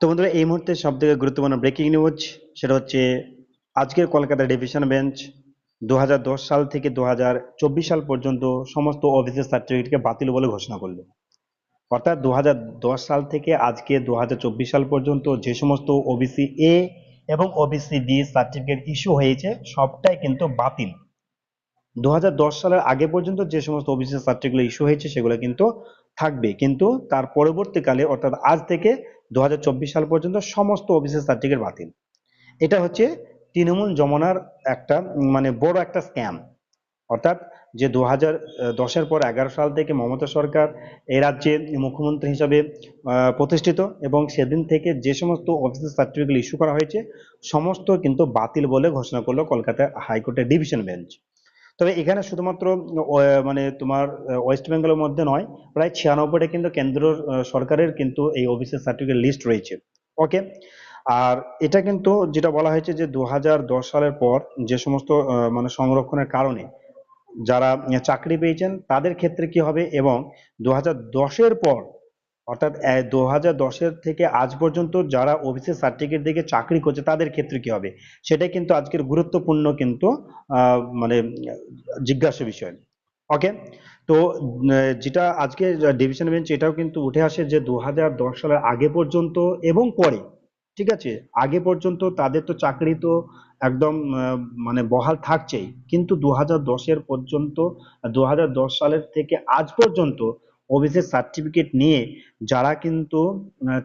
তো বন্ধুরা, এই মুহূর্তে সব থেকে গুরুত্বপূর্ণ ব্রেকিং নিউজ সেটা হচ্ছে আজকের কলকাতা ডিভিশন বেঞ্চ দু হাজার দশ সাল থেকে দু হাজার চব্বিশ সাল পর্যন্ত সমস্ত অফিসের সার্টিফিকেটকে বাতিল বলে ঘোষণা করল। অর্থাৎ দু হাজার দশ সাল থেকে আজকে দু হাজার চব্বিশ সাল পর্যন্ত যে সমস্ত ওবিসি এ এবং ওবিসি বি সার্টিফিকেট ইস্যু হয়েছে, সবটাই কিন্তু বাতিল। দু হাজার দশ সালের আগে পর্যন্ত যে সমস্ত ওবিসি সার্টিফিকেট ইস্যু হয়েছে, সেগুলো কিন্তু থাকবে। কিন্তু তার পরবর্তীকালে, অর্থাৎ আজ থেকে দু হাজার চব্বিশ সাল পর্যন্ত সমস্ত ওবিসি সার্টিফিকেট বাতিল। এটা হচ্ছে তৃণমূল জমানার একটা মানে বড় একটা স্ক্যাম অর্থাৎ যে দু হাজার দশের পর এগারো সাল থেকে মমতা সরকার এই রাজ্যে মুখ্যমন্ত্রী হিসাবে প্রতিষ্ঠিত এবং সেদিন থেকে যে সমস্ত অফিসের সার্টিফিকেট ইস্যু করা হয়েছে, সমস্ত কিন্তু বাতিল বলে ঘোষণা করল কলকাতা হাইকোর্টের ডিভিশন বেঞ্চ তবে এখানে শুধুমাত্র মানে তোমার ওয়েস্ট বেঙ্গলের মধ্যে নয়, প্রায় ছিয়ানব্বইটা কিন্তু কেন্দ্র সরকারের কিন্তু এই অফিসের সার্টিফিকেট লিস্ট রয়েছে। ওকে আর এটা কিন্তু যেটা বলা হয়েছে যে দু হাজার দশ সালের পর যে সমস্ত মানে সংরক্ষণের কারণে যারা চাকরি পেয়েছেন, তাদের ক্ষেত্রে কি হবে? এবং দু হাজার পর অর্থাৎ দু হাজার দশের থেকে আজ পর্যন্ত যারা ওবিসি সার্টিফিকেট দেখে চাকরি করছে, তাদের ক্ষেত্রে কি হবে? সেটাই কিন্তু আজকের গুরুত্বপূর্ণ কিন্তু মানে জিজ্ঞাসা বিষয়। ওকে তো যেটা আজকে ডিভিশন বেঞ্চ এটাও কিন্তু উঠে আসে যে দু হাজার দশ সালের আগে পর্যন্ত এবং পরে। ঠিক আছে? আগে পর্যন্ত তাদের তো চাকরি তো একদম মানে বহাল থাকছেই। কিন্তু দু হাজার দশের পর্যন্ত দু হাজার দশ সালের থেকে আজ পর্যন্ত ওবিসি সার্টিফিকেট নিয়ে যারা কিন্তু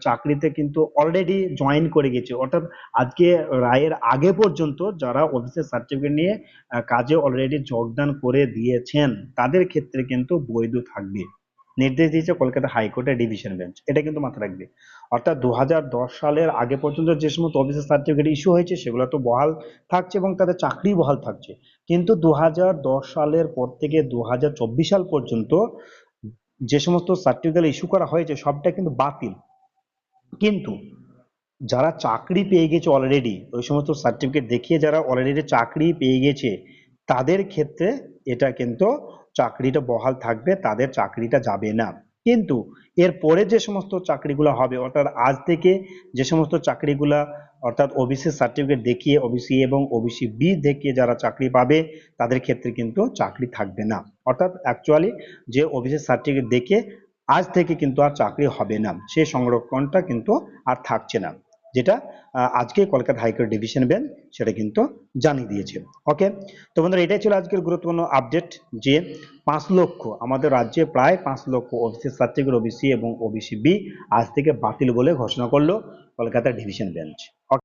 চাকরিতে কিন্তু অলরেডি জয়েন করে গেছে। অর্থাৎ আজকে রায়ের আগে পর্যন্ত যারা ওবিসি সার্টিফিকেট নিয়ে কাজে অলরেডি যোগদান করে দিয়েছেন, তাদের ক্ষেত্রে কিন্তু বৈধ থাকবে। নির্দেশ দিয়েছে কলকাতা হাইকোর্টের ডিভিশন বেঞ্চ। এটা কিন্তু মাথায় রাখবে। অর্থাৎ দু হাজার দশ সালের আগে পর্যন্ত যে সমস্ত অফিসের সার্টিফিকেট ইস্যু হয়েছে, সেগুলো তো বহাল থাকছে এবং তাদের চাকরি বহাল থাকছে। কিন্তু দু হাজার দশ সালের পর থেকে দু হাজার চব্বিশ সাল পর্যন্ত যে সমস্ত সার্টিফিকেট ইস্যু করা হয়েছে, সবটা কিন্তু বাতিল। কিন্তু যারা চাকরি পেয়ে গেছে অলরেডি ওই সমস্ত সার্টিফিকেট দেখিয়ে যারা অলরেডি চাকরি পেয়ে গেছে, তাদের ক্ষেত্রে এটা কিন্তু চাকরিটা বহাল থাকবে, তাদের চাকরিটা যাবে না। কিন্তু এর পরে যে সমস্ত চাকরিগুলো হবে, অর্থাৎ আজ থেকে যে সমস্ত চাকরিগুলা, অর্থাৎ ওবিসি সার্টিফিকেট দেখিয়ে ওবিসি এবং ওবিসি বি দেখিয়ে যারা চাকরি পাবে, তাদের ক্ষেত্রে কিন্তু চাকরি থাকবে না। অর্থাৎ অ্যাকচুয়ালি যে ওবিসি সার্টিফিকেট দেখে আজ থেকে কিন্তু আর চাকরি হবে না। সেই সংরক্ষণটা কিন্তু আর থাকছে না। যেটা আজকে কলকাতা হাইকোর্ট ডিভিশন বেঞ্চ সেটা কিন্তু জানিয়ে দিয়েছে। ওকে তো বন্ধুরা, এটাই ছিল আজকের গুরুত্বপূর্ণ আপডেট যে পাঁচ লক্ষ, আমাদের রাজ্যে প্রায় পাঁচ লক্ষ ওবিসি সার্টিফিকেট ওবিসি এবং ওবিসি বি আজ থেকে বাতিল বলে ঘোষণা করল কলকাতা ডিভিশন বেঞ্চ।